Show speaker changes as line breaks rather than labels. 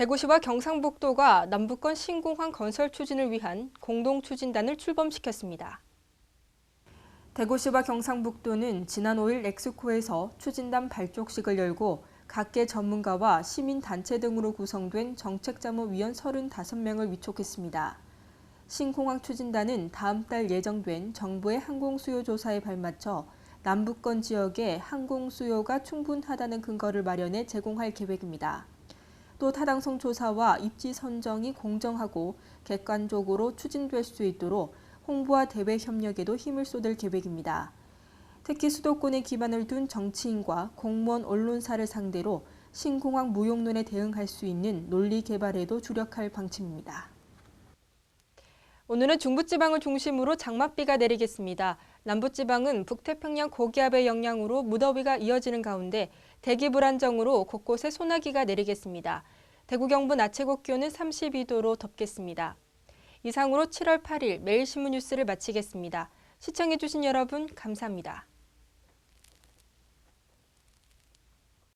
대구시와 경상북도가 남북권 신공항 건설 추진을 위한 공동 추진단을 출범시켰습니다. 대구시와 경상북도는 지난 5일 엑스코에서 추진단 발족식을 열고 각계 전문가와 시민단체 등으로 구성된 정책자문위원 35명을 위촉했습니다. 신공항 추진단은 다음 달 예정된 정부의 항공수요 조사에 발맞춰 남북권 지역에 항공수요가 충분하다는 근거를 마련해 제공할 계획입니다. 또 타당성 조사와 입지 선정이 공정하고 객관적으로 추진될 수 있도록 홍보와 대외 협력에도 힘을 쏟을 계획입니다. 특히 수도권에 기반을 둔 정치인과 공무원 언론사를 상대로 신공항 무용론에 대응할 수 있는 논리 개발에도 주력할 방침입니다. 오늘은 중부지방을 중심으로 장맛비가 내리겠습니다. 남부지방은 북태평양 고기압의 영향으로 무더위가 이어지는 가운데 대기 불안정으로 곳곳에 소나기가 내리겠습니다. 대구 경북 낮 최고 기온은 32도로 덥겠습니다. 이상으로 7월 8일 매일신문 뉴스를 마치겠습니다. 시청해주신 여러분 감사합니다.